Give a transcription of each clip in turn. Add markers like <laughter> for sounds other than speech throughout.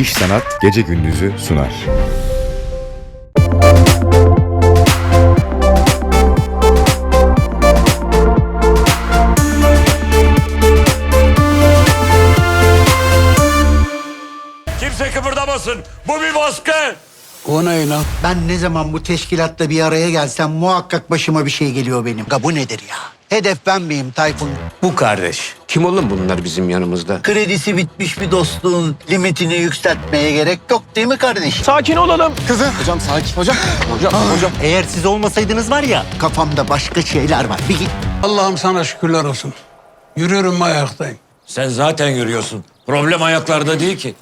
İş Sanat Gece Gündüz'ü sunar. Kimse kıpırdamasın. Bu bir baskı. O ne lan? Ben ne zaman bu teşkilatta bir araya gelsem muhakkak başıma bir şey geliyor benim. Ya bu nedir ya? Hedef ben miyim Tayfun? Bu kardeş. Kim oğlum bunlar bizim yanımızda? Kredisi bitmiş bir dostluğun limitini yükseltmeye gerek yok değil mi kardeş? Sakin olalım. Hocam sakin. Hocam. Hocam. Hocam. Eğer siz olmasaydınız var ya. Kafamda başka şeyler var. Bir git. Allah'ım sana şükürler olsun. Yürüyorum ayaktayım. Sen zaten yürüyorsun. Problem ayaklarda değil ki.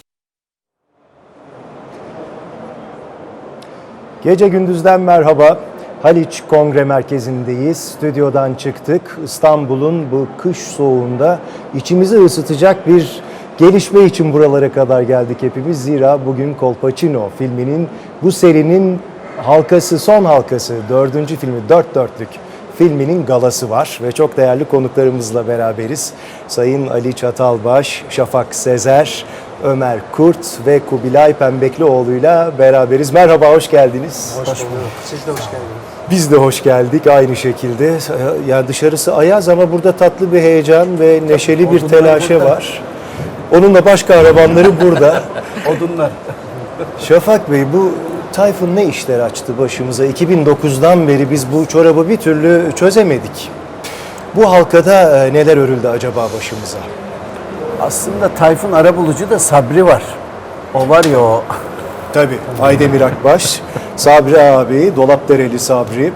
Gece gündüzden merhaba. Haliç Kongre Merkezi'ndeyiz. Stüdyodan çıktık. İstanbul'un bu kış soğuğunda içimizi ısıtacak bir gelişme için buralara kadar geldik hepimiz. Zira bugün Colpacino filminin bu serinin halkası, son halkası, dördüncü filmi, dört dörtlük filminin galası var ve çok değerli konuklarımızla beraberiz. Sayın Ali Çatalbaş, Şafak Sezer, Ömer Kurt ve Kubilay Pembeklioğlu'yla beraberiz. Merhaba, hoş geldiniz. Hoş bulduk. Siz de hoş geldiniz. Biz de hoş geldik aynı şekilde. Ya dışarısı ayaz ama burada tatlı bir heyecan ve neşeli bir telaşe var. Onun da baş kahramanları burada. <laughs> Odunlar. Şafak Bey bu Tayfun ne işler açtı başımıza? 2009'dan beri biz bu çorabı bir türlü çözemedik. Bu halkada e, neler örüldü acaba başımıza? Aslında Tayfun Arabulucu da Sabri var. O var ya o. Tabii. Aydemir Akbaş, Sabri abi, Dolapdereli Sabri.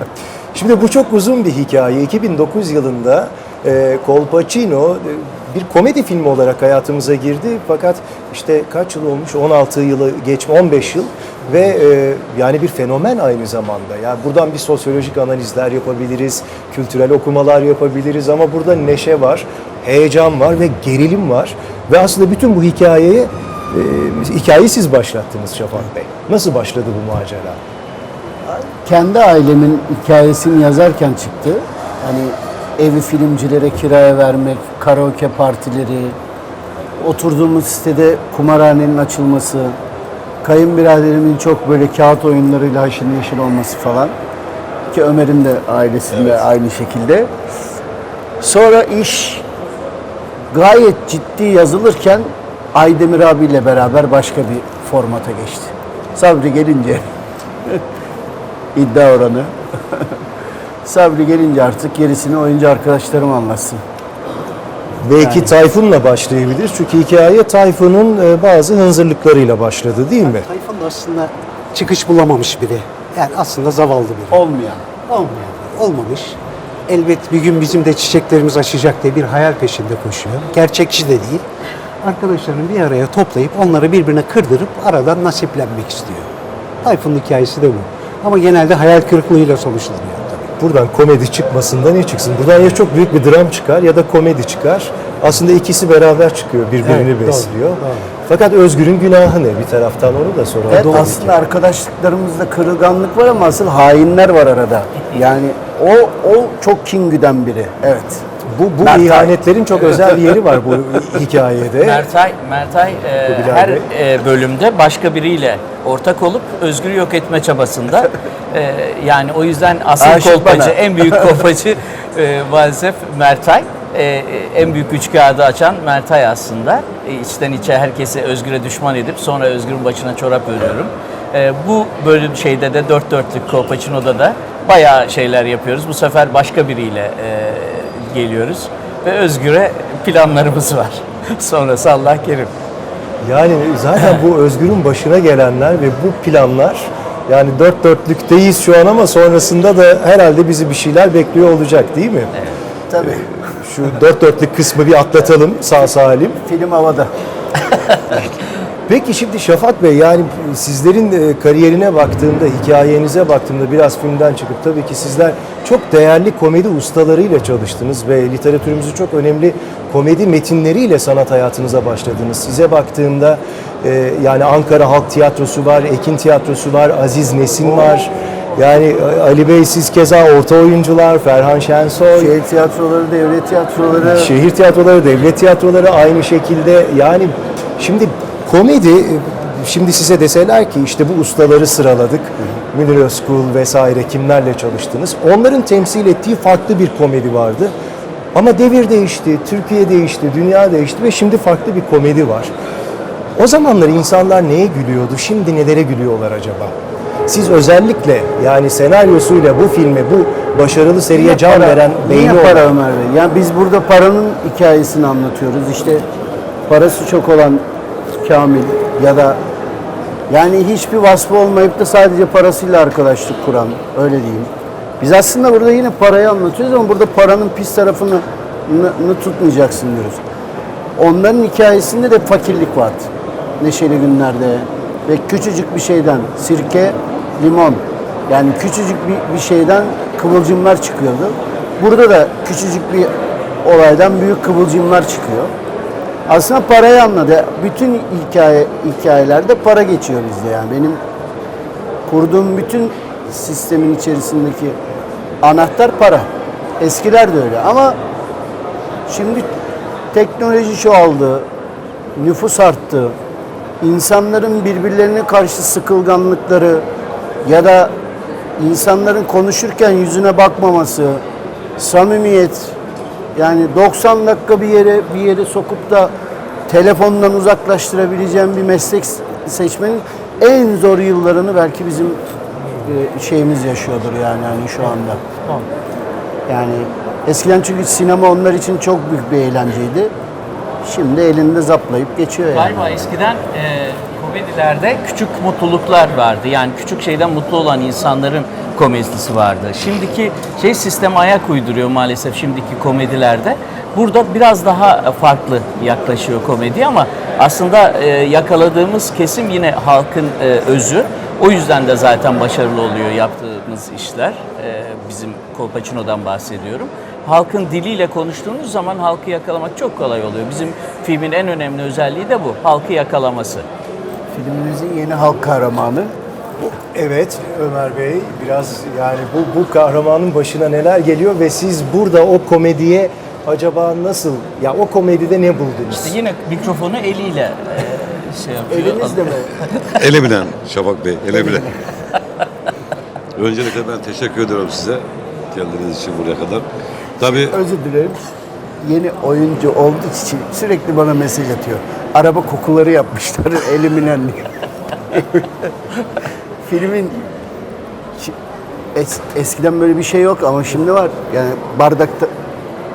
Şimdi bu çok uzun bir hikaye. 2009 yılında e, Colpacino e, bir komedi filmi olarak hayatımıza girdi. Fakat işte kaç yıl olmuş? 16 yılı geçme, 15 yıl ve e, yani bir fenomen aynı zamanda. Yani buradan bir sosyolojik analizler yapabiliriz, kültürel okumalar yapabiliriz ama burada neşe var, heyecan var ve gerilim var. Ve aslında bütün bu hikayeyi ee, hikayeyi siz başlattınız Şafak Bey. Nasıl başladı bu macera? Kendi ailemin hikayesini yazarken çıktı. Hani evi filmcilere kiraya vermek, karaoke partileri, oturduğumuz sitede kumarhanenin açılması, kayınbiraderimin çok böyle kağıt oyunlarıyla haşır neşir olması falan. Ki Ömer'in de ailesinde aynı şekilde. Sonra iş gayet ciddi yazılırken Aydemir abiyle beraber başka bir formata geçti. Sabri gelince <laughs> iddia oranı. <laughs> Sabri gelince artık gerisini oyuncu arkadaşlarım anlatsın. Belki Tayfun'la başlayabiliriz. Çünkü hikaye Tayfun'un e, bazı hınzırlıklarıyla başladı değil mi? Tayfun da aslında çıkış bulamamış biri. Yani aslında zavallı biri. Olmayan. Olmayan, olmamış. Elbet bir gün bizim de çiçeklerimiz açacak diye bir hayal peşinde koşuyor. Gerçekçi de değil. Arkadaşlarını bir araya toplayıp onları birbirine kırdırıp aradan nasiplenmek istiyor. Tayfun'un hikayesi de bu. Ama genelde hayal kırıklığıyla sonuçlanıyor. Buradan komedi çıkmasında ne çıksın? Buradan ya çok büyük bir dram çıkar ya da komedi çıkar. Aslında ikisi beraber çıkıyor, birbirini Evet, doğru, besliyor. doğru. Fakat Özgür'ün günahı ne? Bir taraftan onu da soralım. Evet aslında arkadaşlıklarımızda kırılganlık var ama asıl hainler var arada. Yani o o çok kin güden biri. Evet. bu, bu Mert ihanetlerin çok özel bir yeri var bu <laughs> hikayede. Mertay, Mertay e, Kubilay her e, bölümde başka biriyle ortak olup Özgür'ü yok etme çabasında. <laughs> E, yani o yüzden asıl Aşık kolpacı, bana. en büyük <laughs> kolpacı e, maalesef Mertay. E, e, en büyük üç kağıdı açan Mertay aslında. E, içten içe herkesi Özgür'e düşman edip sonra Özgür'ün başına çorap örüyorum. E, bu bölüm şeyde de dört dörtlük Kolpaçino'da da bayağı şeyler yapıyoruz. Bu sefer başka biriyle e, geliyoruz ve Özgür'e planlarımız var. <laughs> Sonrası Allah kerim. Yani zaten bu <laughs> Özgür'ün başına gelenler ve bu planlar yani dört dörtlükteyiz şu an ama sonrasında da herhalde bizi bir şeyler bekliyor olacak değil mi? Tabii. Şu dört dörtlük kısmı bir atlatalım sağ salim. Film havada. <laughs> Peki şimdi Şafak Bey yani sizlerin e, kariyerine baktığımda, hikayenize baktığımda biraz filmden çıkıp tabii ki sizler çok değerli komedi ustalarıyla çalıştınız ve literatürümüzün çok önemli komedi metinleriyle sanat hayatınıza başladınız. Size baktığımda e, yani Ankara Halk Tiyatrosu var, Ekin Tiyatrosu var, Aziz Nesin var. Yani e, Ali Bey siz keza orta oyuncular, Ferhan Şensoy. Şehir tiyatroları, devlet tiyatroları. Şehir tiyatroları, devlet tiyatroları aynı şekilde yani şimdi komedi şimdi size deseler ki işte bu ustaları sıraladık. Münir Özkul vesaire kimlerle çalıştınız. Onların temsil ettiği farklı bir komedi vardı. Ama devir değişti, Türkiye değişti, dünya değişti ve şimdi farklı bir komedi var. O zamanlar insanlar neye gülüyordu, şimdi nelere gülüyorlar acaba? Siz özellikle yani senaryosuyla bu filme, bu başarılı seriye can para- veren niye beyni para olan Ömer Bey? Yani biz burada paranın hikayesini anlatıyoruz. İşte parası çok olan Kamil ya da yani hiçbir vasfı olmayıp da sadece parasıyla arkadaşlık kuran öyle diyeyim. Biz aslında burada yine parayı anlatıyoruz ama burada paranın pis tarafını nı- nı tutmayacaksın diyoruz. Onların hikayesinde de fakirlik vardı. Neşeli günlerde ve küçücük bir şeyden sirke, limon yani küçücük bir, bir şeyden kıvılcımlar çıkıyordu. Burada da küçücük bir olaydan büyük kıvılcımlar çıkıyor. Aslında parayı anladı. Bütün hikaye hikayelerde para geçiyor bizde yani. Benim kurduğum bütün sistemin içerisindeki anahtar para. Eskiler de öyle ama şimdi teknoloji çoğaldı, nüfus arttı, insanların birbirlerine karşı sıkılganlıkları ya da insanların konuşurken yüzüne bakmaması, samimiyet, yani 90 dakika bir yere bir yere sokup da telefondan uzaklaştırabileceğim bir meslek seçmenin en zor yıllarını belki bizim e, şeyimiz yaşıyordur yani hani şu anda. Yani eskiden çünkü sinema onlar için çok büyük bir eğlenceydi. Şimdi elinde zaplayıp geçiyor yani. Galiba eskiden e, komedilerde küçük mutluluklar vardı. Yani küçük şeyden mutlu olan insanların komedisi vardı. Şimdiki şey sisteme ayak uyduruyor maalesef şimdiki komedilerde. Burada biraz daha farklı yaklaşıyor komedi ama aslında e, yakaladığımız kesim yine halkın e, özü. O yüzden de zaten başarılı oluyor yaptığımız işler. E, bizim Kolpaçino'dan bahsediyorum. Halkın diliyle konuştuğunuz zaman halkı yakalamak çok kolay oluyor. Bizim filmin en önemli özelliği de bu. Halkı yakalaması. Filmimizin yeni halk kahramanı Evet Ömer Bey biraz yani bu, bu kahramanın başına neler geliyor ve siz burada o komediye acaba nasıl ya o komedide ne buldunuz? İşte yine mikrofonu eliyle e, şey yapıyor. elinizle mi? <laughs> Elebilen Şafak Bey, elebilen. Öncelikle ben teşekkür ediyorum size geldiğiniz için buraya kadar. Tabii Özür dilerim. Yeni oyuncu olduğu için sürekli bana mesaj atıyor. Araba kokuları yapmışlar <laughs> eliminenli. <laughs> Filmin şi- es- eskiden böyle bir şey yok ama şimdi var. Yani bardakta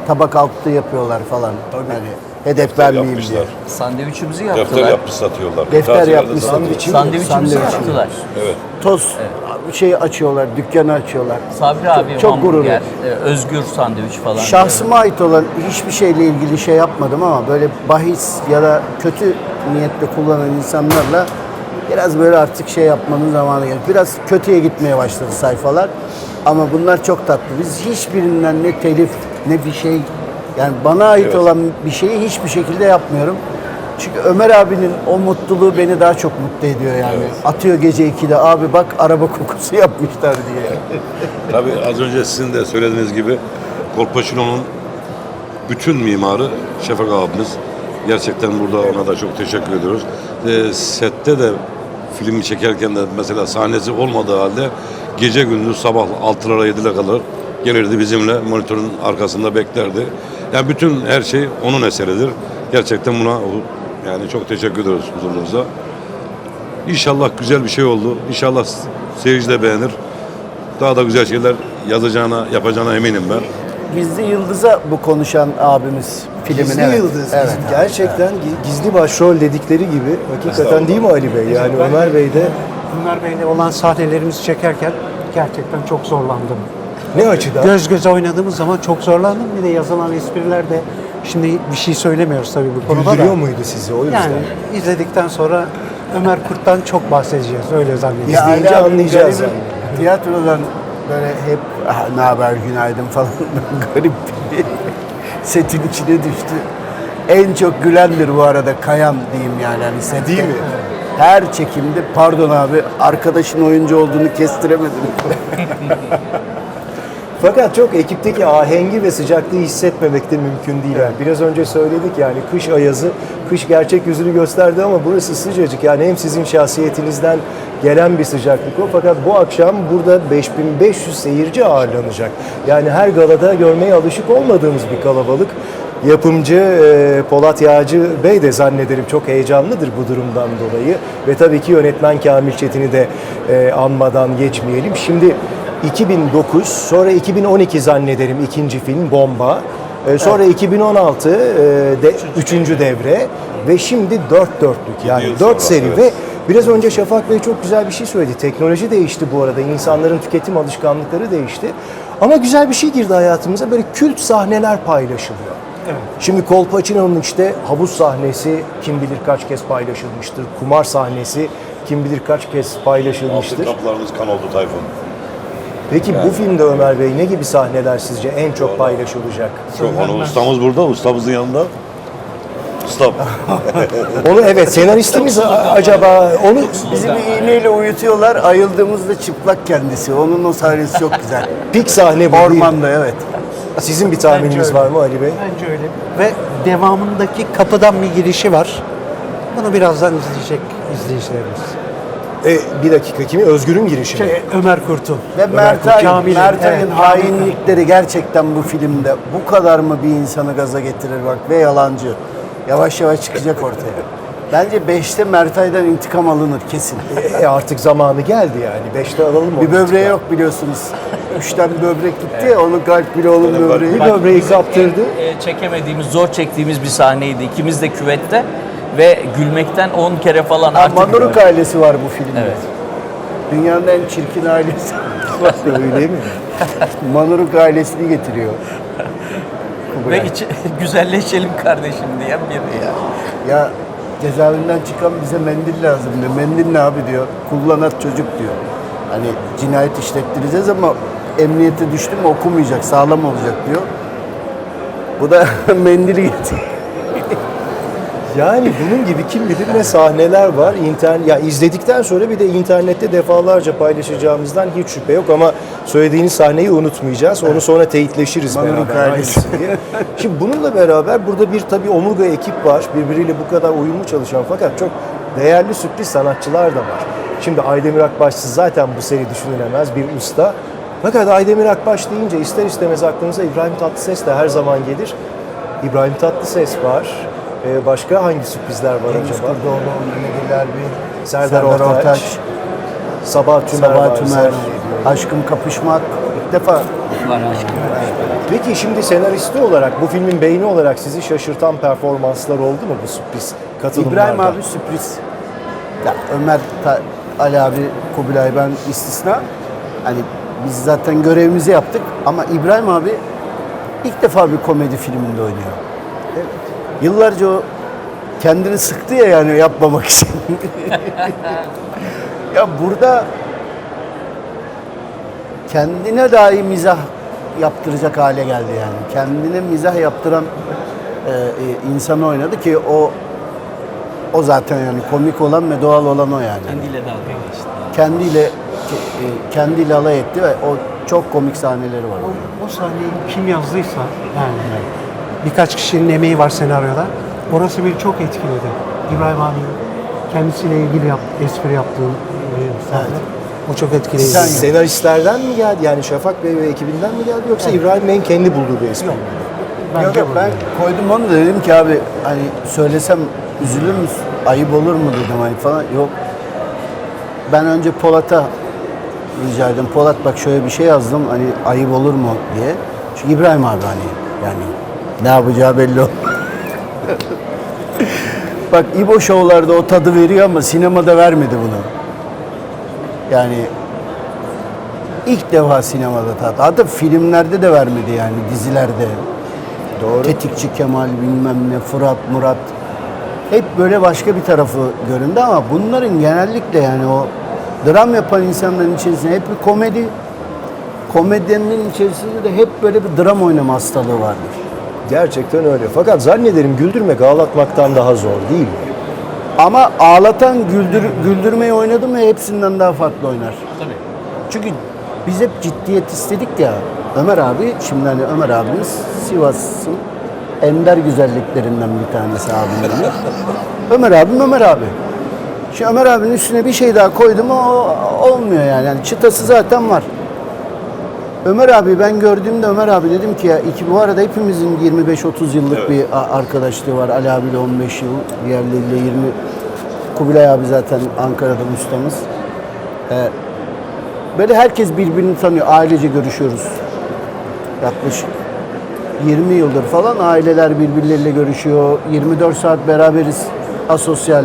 tabak altı yapıyorlar falan. Yani hedef vermeyeyim diye. yapmışlar. Sandviçimizi Defter yaptılar. yapmış satıyorlar. Defter Kırtasiyelerde yapmış, satıyor. sandviç. Sandviçimizi Sandviç. yaptılar. Evet. Toz şey açıyorlar, dükkanı açıyorlar. Sabri abi çok hamburger, gurur. e, özgür sandviç falan. Şahsıma ait olan hiçbir şeyle ilgili şey yapmadım ama böyle bahis ya da kötü niyetle kullanan insanlarla biraz böyle artık şey yapmanın zamanı geldi. Biraz kötüye gitmeye başladı sayfalar. Ama bunlar çok tatlı. Biz hiçbirinden ne telif ne bir şey yani bana ait Evet. olan bir şeyi hiçbir şekilde yapmıyorum. Çünkü Ömer abinin o mutluluğu beni daha çok mutlu ediyor yani. Atıyor gece 2'de abi bak araba kokusu yapmışlar diye. <laughs> Tabii az önce sizin de söylediğiniz gibi Kolpaçino'nun bütün mimarı Şafak abimiz. Gerçekten burada ona da çok teşekkür ediyoruz. Ee, sette de filmi çekerken de mesela sahnesi olmadığı halde gece gündüz sabah 6'lara 7'lere kadar gelirdi bizimle monitörün arkasında beklerdi. Yani bütün her şey onun eseridir. Gerçekten buna yani çok teşekkür ediyoruz huzurunuzda. İnşallah güzel bir şey oldu. İnşallah seyirci de beğenir. Daha da güzel şeyler yazacağına, yapacağına eminim ben. Gizli Yıldız'a bu konuşan abimiz filmin. Gizli evet. Yıldız. Evet. Gerçekten gi- gizli başrol dedikleri gibi hakikaten değil mi Ali Bey? Yani Ömer Bey de Ömer Bey'le olan sahnelerimizi çekerken gerçekten çok zorlandım. Ne açıdan? Göz göze oynadığımız zaman çok zorlandım. Bir de yazılan espriler de şimdi bir şey söylemiyoruz tabii bu konuda da. Güldürüyor muydu sizi o yüzden? Yani izledikten sonra Ömer Kurt'tan çok bahsedeceğiz öyle zannediyorum. Ya İzleyince Ali anlayacağız garibim, Tiyatrodan böyle hep "Ah, ne haber günaydın falan <laughs> garip bir setin içine düştü. En çok gülendir bu arada Kayan diyeyim yani. Hani sette. Değil mi? Her çekimde pardon abi arkadaşın oyuncu olduğunu kestiremedim. <laughs> Fakat çok ekipteki ahengi ve sıcaklığı hissetmemek de mümkün değil. Yani biraz önce söyledik yani kış ayazı, kış gerçek yüzünü gösterdi ama burası sıcacık. Yani hem sizin şahsiyetinizden gelen bir sıcaklık o. Fakat bu akşam burada 5500 seyirci ağırlanacak. Yani her galada görmeye alışık olmadığımız bir kalabalık. Yapımcı e, Polat Yağcı Bey de zannederim çok heyecanlıdır bu durumdan dolayı. Ve tabii ki yönetmen Kamil Çetin'i de e, anmadan geçmeyelim. Şimdi 2009, sonra 2012 zannederim ikinci film Bomba. E, sonra 2016 e, de, üçüncü devre ve şimdi dört dörtlük yani dört seri evet. ve biraz önce Şafak Bey çok güzel bir şey söyledi. Teknoloji değişti bu arada. İnsanların tüketim alışkanlıkları değişti. Ama güzel bir şey girdi hayatımıza. Böyle kült sahneler paylaşılıyor. Şimdi Kolpaçino'nun işte havuz sahnesi kim bilir kaç kez paylaşılmıştır. Kumar sahnesi kim bilir kaç kez paylaşılmıştır. Altın kaplarınız kan oldu Tayfun. Peki bu filmde Ömer Bey ne gibi sahneler sizce en çok paylaşılacak? Çok onu ustamız burada, ustamızın yanında. Ustam. <laughs> Onu evet senaristimiz acaba onu Bizi bir iğneyle uyutuyorlar. Ayıldığımızda çıplak kendisi. Onun o sahnesi çok güzel. <laughs> pik sahne bu değil? Ormanda evet. Sizin bir tahmininiz var mı Ali Bey? Bence öyle. Ve devamındaki kapıdan bir girişi var. Bunu birazdan izleyecek izleyicilerimiz. E, bir dakika kimi? Özgür'ün girişi mi? Şey, Ömer Kurt'un. Ve Mertay, Kamil'in, Mertay'ın evet. hainlikleri gerçekten bu filmde bu kadar mı bir insanı gaza getirir bak ve yalancı. Yavaş yavaş çıkacak ortaya. Bence 5'te Mertay'dan intikam alınır kesin. E, artık zamanı geldi yani. Beşte alalım onu. Bir böbreği yok biliyorsunuz. Üçten bir böbrek gitti ya onun kalp bile onun böbreği. Bir böbreği kaptırdı. E, çekemediğimiz, zor çektiğimiz bir sahneydi. İkimiz de küvette ve gülmekten 10 kere falan artık... Manuruk ailesi var bu filmde. Evet. Dünyanın en çirkin ailesi. <laughs> Öyle mi? Manuruk ailesini getiriyor. Ve içi, <laughs> güzelleşelim kardeşim diyen biri ya. Ya cezaevinden çıkan bize mendil lazım diyor. Mendil ne abi diyor. Kullanat çocuk diyor. Hani cinayet işlettireceğiz ama emniyete düştü mü okumayacak, sağlam olacak diyor. Bu da <laughs> mendili getiriyor. Yani bunun gibi kim bilir ne sahneler var. İnternet, ya izledikten sonra bir de internette defalarca paylaşacağımızdan hiç şüphe yok ama söylediğiniz sahneyi unutmayacağız. Onu sonra teyitleşiriz Manuruk beraber. diye. Şimdi bununla beraber burada bir tabii omurga ekip var. Birbiriyle bu kadar uyumlu çalışan fakat çok değerli sürpriz sanatçılar da var. Şimdi Aydemir Akbaşsız zaten bu seri düşünülemez bir usta. Fakat Aydemir Akbaş deyince ister istemez aklınıza İbrahim Tatlıses de her zaman gelir. İbrahim Tatlıses var. Ee, başka hangi sürprizler var acaba? Kurdoğlu, Mehmet Erbil, Serdar, Ortaç, Sabah Tümer Sabah. Tümer. Aşkım Kapışmak. İlk defa Var aşkım. Peki şimdi senaristi olarak, bu filmin beyni olarak sizi şaşırtan performanslar oldu mu bu sürpriz katılımlarda? İbrahim abi sürpriz. Ya Ömer, Ta- Ali abi, Kubilay ben istisna. Hani biz zaten görevimizi yaptık ama İbrahim abi ilk defa bir komedi filminde oynuyor. Yıllarca o kendini sıktı ya yani yapmamak için. <laughs> ya burada kendine dahi mizah yaptıracak hale geldi yani. Kendine mizah yaptıran e, e, insanı oynadı ki o o zaten yani komik olan ve doğal olan o yani. Kendiyle dalga geçti. Kendiyle ke- e, kendiyle alay etti ve o çok komik sahneleri var. O, o sahneyi kim yazdıysa yani birkaç kişinin emeği var senaryoda. Orası beni çok etkiledi. İbrahim abi kendisiyle ilgili yap, espri yaptığı e, sahne. O çok etkileyici. Sen- Senaristlerden mi geldi? Yani Şafak Bey ve ekibinden mi geldi yoksa İbrahim Bey'in kendi bulduğu bir espri mi? Yok Bence yok bu. ben koydum onu da dedim ki abi hani söylesem üzülür müsün? Ayıp olur mu dedim hani falan. Yok. Ben önce Polat'a rica ettim. Polat bak şöyle bir şey yazdım hani ayıp olur mu diye. Çünkü İbrahim abi hani yani ne yapacağı belli olmaz. bak İbo şovlarda o tadı veriyor ama sinemada vermedi bunu. Yani ilk defa sinemada tat. Hatta filmlerde de vermedi yani dizilerde. Doğru. Tetikçi Kemal bilmem ne Fırat Murat hep böyle başka bir tarafı göründü ama bunların genellikle yani o dram yapan insanların içerisinde hep bir komedi komedyenin içerisinde de hep böyle bir dram oynama hastalığı vardır. Gerçekten öyle. Fakat zannederim güldürmek ağlatmaktan daha zor değil mi? Ama ağlatan güldür, güldürmeyi oynadı mı hepsinden daha farklı oynar. Tabii. Çünkü biz hep ciddiyet istedik ya. Ömer abi, şimdi hani Ömer abimiz Sivas'ın ender güzelliklerinden bir tanesi abim benim. <laughs> Ömer abim Ömer abi. Şimdi Ömer abinin üstüne bir şey daha koydum o olmuyor yani. yani çıtası zaten var. Ömer abi ben gördüğümde Ömer abi dedim ki ya iki, bu arada hepimizin 25-30 yıllık bir a- arkadaşlığı var. Ali abiyle 15 yıl, diğerleriyle 20. Kubilay abi zaten Ankara'dan ustamız. Ee, böyle herkes birbirini tanıyor. Ailece görüşüyoruz. Yaklaşık 20 yıldır falan aileler birbirleriyle görüşüyor. 24 saat beraberiz. Asosyal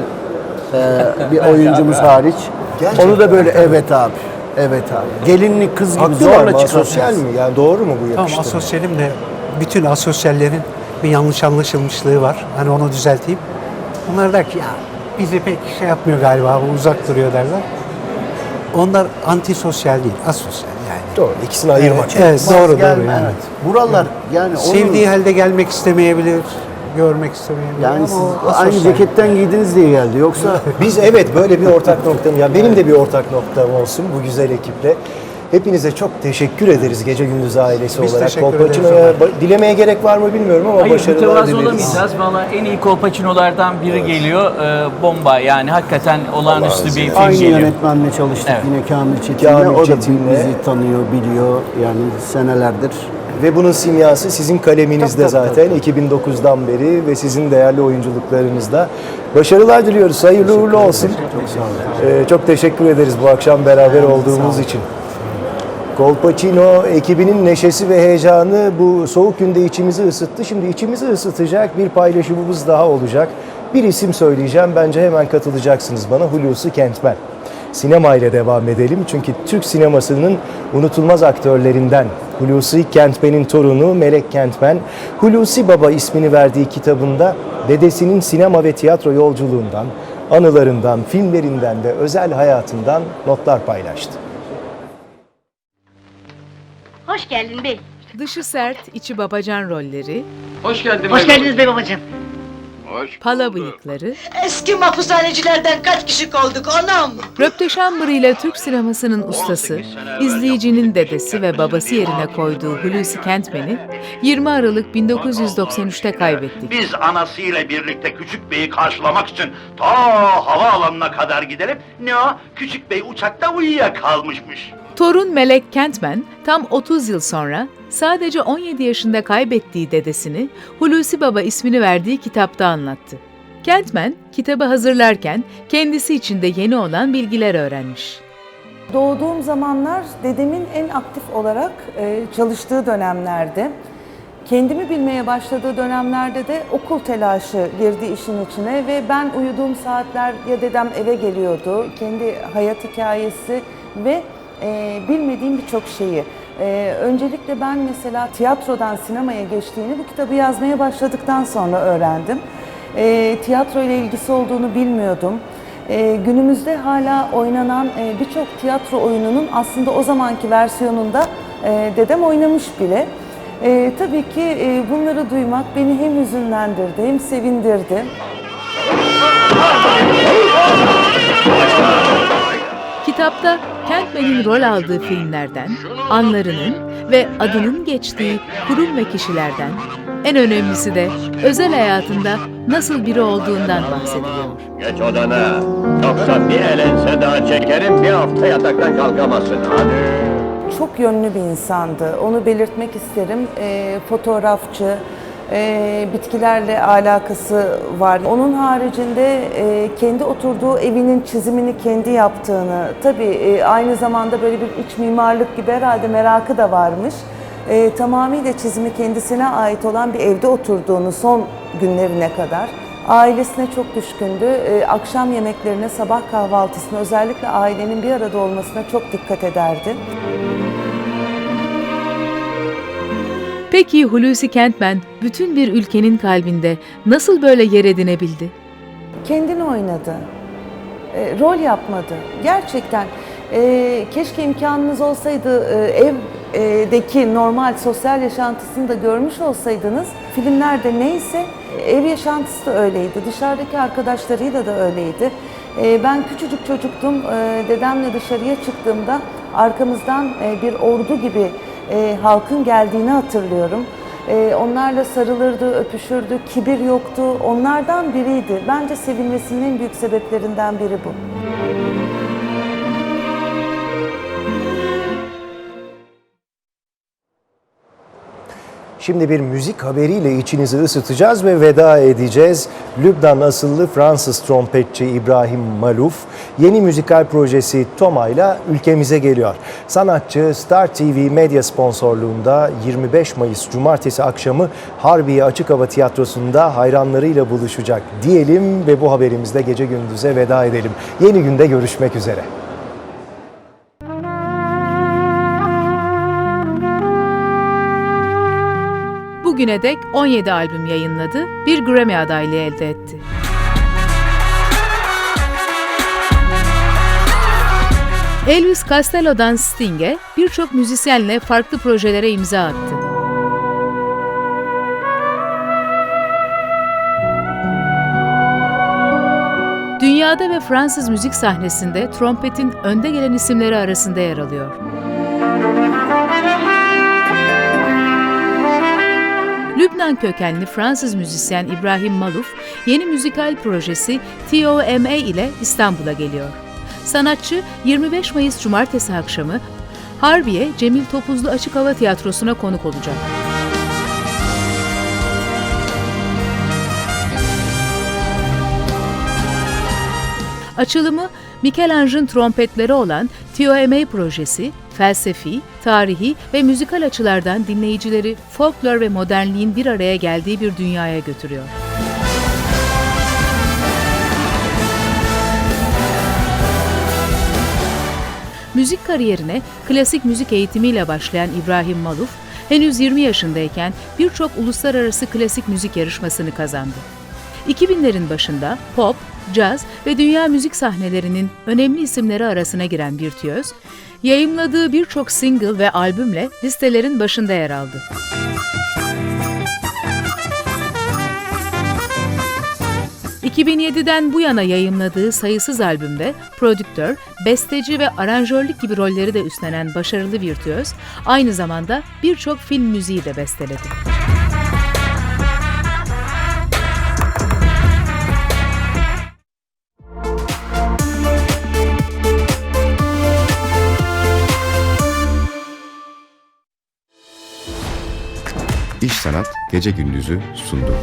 e, bir <laughs> oyuncumuz hariç. Gerçekten. Onu da böyle evet abi. Evet abi. Gelinlik kız gibi Haklılar zorla mı? Asosyal çıkartıyoruz. mi? Yani doğru mu bu Tamam yakıştırma? asosyalim de bütün asosyallerin bir yanlış anlaşılmışlığı var. Hani onu düzelteyim. Onlar der ki ya bizi pek şey yapmıyor galiba bu uzak duruyor derler. Onlar antisosyal değil, asosyal yani. Doğru. İkisini ayırmak. Evet, evet, doğru doğru. Gelme, Yani. evet. Buralar yani onun, Sevdiği halde gelmek istemeyebilir, görmek istemeyebilir. yani ama siz o aynı ceketten giydiniz diye geldi. Yoksa <laughs> Biz evet böyle bir ortak noktam. Ya benim de bir ortak noktam olsun bu güzel ekiple. Hepinize çok teşekkür ederiz Gece Gündüz ailesi Biz olarak. teşekkür Kolpaçino'ya ederiz ba- dilemeye gerek var mı bilmiyorum ama Hayır başarılar mütevazı dileriz. olamayacağız. Valla en iyi kolpaçinolardan biri geliyor. Ee, bomba yani hakikaten olağanüstü bir film aynı geliyor. yönetmenle çalıştık Evet. yine Kamil Çetin'le. Kamil o da Çetin'le. bizi tanıyor, biliyor yani senelerdir. Ve bunun simyası sizin kaleminizde Tabii, tabii, zaten 2009'dan beri ve sizin değerli oyunculuklarınızda. Başarılar diliyoruz. Hayırlı uğurlu olsun. Çok sağ olun. Ee, çok teşekkür ederiz bu akşam beraber olduğumuz için. Colpacino ekibinin neşesi ve heyecanı bu soğuk günde içimizi ısıttı. Şimdi içimizi ısıtacak bir paylaşımımız daha olacak. Bir isim söyleyeceğim. Bence hemen katılacaksınız bana. Hulusi Kentmen. Sinema ile devam edelim. Çünkü Türk sinemasının unutulmaz aktörlerinden Hulusi Kentmen'in torunu Melek Kentmen, Hulusi Baba ismini verdiği kitabında dedesinin sinema ve tiyatro yolculuğundan, anılarından, filmlerinden ve özel hayatından notlar paylaştı. Hoş geldin bey. Dışı sert, içi babacan rolleri, Hoş geldiniz bey babacığım. Pala bıyıkları, Eski mahpushanecilerden kaç kişi olduk anam? röpteşambırıyla Türk sinemasının ustası, izleyicinin dedesi ve babası yerine koyduğu Hulusi Kentmen'i 20 Aralık 1993'te kaybettik. Biz anasıyla birlikte Küçük Bey'i karşılamak için ta havaalanına kadar gidelim. Ne o? Küçük Bey uçakta uyuyakalmışmış. Torun Melek Kentmen tam 30 yıl sonra sadece 17 yaşında kaybettiği dedesini Hulusi Baba ismini verdiği kitapta anlattı. Kentmen kitabı hazırlarken kendisi için de yeni olan bilgiler öğrenmiş. Doğduğum zamanlar dedemin en aktif olarak e, çalıştığı dönemlerde. Kendimi bilmeye başladığı dönemlerde de okul telaşı girdi işin içine ve ben uyuduğum saatler ya dedem eve geliyordu. Kendi hayat hikayesi ve e, bilmediğim birçok şeyi. E, öncelikle ben mesela tiyatrodan sinemaya geçtiğini bu kitabı yazmaya başladıktan sonra öğrendim. E, tiyatro ile ilgisi olduğunu bilmiyordum. E, günümüzde hala oynanan e, birçok tiyatro oyununun aslında o zamanki versiyonunda e, dedem oynamış bile. E, tabii ki e, bunları duymak beni hem hüzünlendirdi hem sevindirdi. Kitapta Kentmen'in rol aldığı filmlerden, anlarının ve adının geçtiği kurum ve kişilerden, en önemlisi de özel hayatında nasıl biri olduğundan bahsediliyor. Geç odana. Yoksa bir elense daha çekerim bir hafta yataktan kalkamazsın. Hadi. Çok yönlü bir insandı. Onu belirtmek isterim. E, fotoğrafçı, e, bitkilerle alakası var. Onun haricinde e, kendi oturduğu evinin çizimini kendi yaptığını, tabii e, aynı zamanda böyle bir iç mimarlık gibi herhalde merakı da varmış. E, tamamıyla çizimi kendisine ait olan bir evde oturduğunu son günlerine kadar. Ailesine çok düşkündü. E, akşam yemeklerine, sabah kahvaltısına, özellikle ailenin bir arada olmasına çok dikkat ederdi. Peki Hulusi Kentmen bütün bir ülkenin kalbinde nasıl böyle yer edinebildi? kendini oynadı. E, rol yapmadı. Gerçekten e, keşke imkanınız olsaydı e, evdeki normal sosyal yaşantısını da görmüş olsaydınız. Filmlerde neyse ev yaşantısı da öyleydi. Dışarıdaki arkadaşlarıyla da öyleydi. E, ben küçücük çocuktum. E, dedemle dışarıya çıktığımda arkamızdan e, bir ordu gibi e, halkın geldiğini hatırlıyorum. E, onlarla sarılırdı, öpüşürdü, kibir yoktu. Onlardan biriydi. Bence sevilmesinin en büyük sebeplerinden biri bu. Şimdi bir müzik haberiyle içinizi ısıtacağız ve veda edeceğiz. Lübnan asıllı Fransız trompetçi İbrahim Maluf yeni müzikal projesi Toma ile ülkemize geliyor. Sanatçı Star TV medya sponsorluğunda 25 Mayıs Cumartesi akşamı Harbiye Açık Hava Tiyatrosu'nda hayranlarıyla buluşacak diyelim ve bu haberimizle gece gündüze veda edelim. Yeni günde görüşmek üzere. Bugüne dek 17 albüm yayınladı, bir Grammy adaylığı elde etti. Elvis Costello'dan Sting'e birçok müzisyenle farklı projelere imza attı. Dünyada ve Fransız müzik sahnesinde trompetin önde gelen isimleri arasında yer alıyor. Lübnan kökenli Fransız müzisyen İbrahim Maluf, yeni müzikal projesi TOMA ile İstanbul'a geliyor. Sanatçı 25 Mayıs Cumartesi akşamı Harbiye Cemil Topuzlu Açık Hava Tiyatrosu'na konuk olacak. Açılımı Michelange'ın trompetleri olan TOMA projesi, felsefi, tarihi ve müzikal açılardan dinleyicileri folklor ve modernliğin bir araya geldiği bir dünyaya götürüyor. Müzik kariyerine klasik müzik eğitimiyle başlayan İbrahim Maluf, henüz 20 yaşındayken birçok uluslararası klasik müzik yarışmasını kazandı. 2000'lerin başında pop, caz ve dünya müzik sahnelerinin önemli isimleri arasına giren virtüöz, yayımladığı birçok single ve albümle listelerin başında yer aldı. ...2007'den bu yana yayımladığı sayısız albümde prodüktör, besteci ve aranjörlük gibi rolleri de üstlenen başarılı virtüöz... ...aynı zamanda birçok film müziği de besteledi. İş Sanat Gece Gündüz'ü sundu.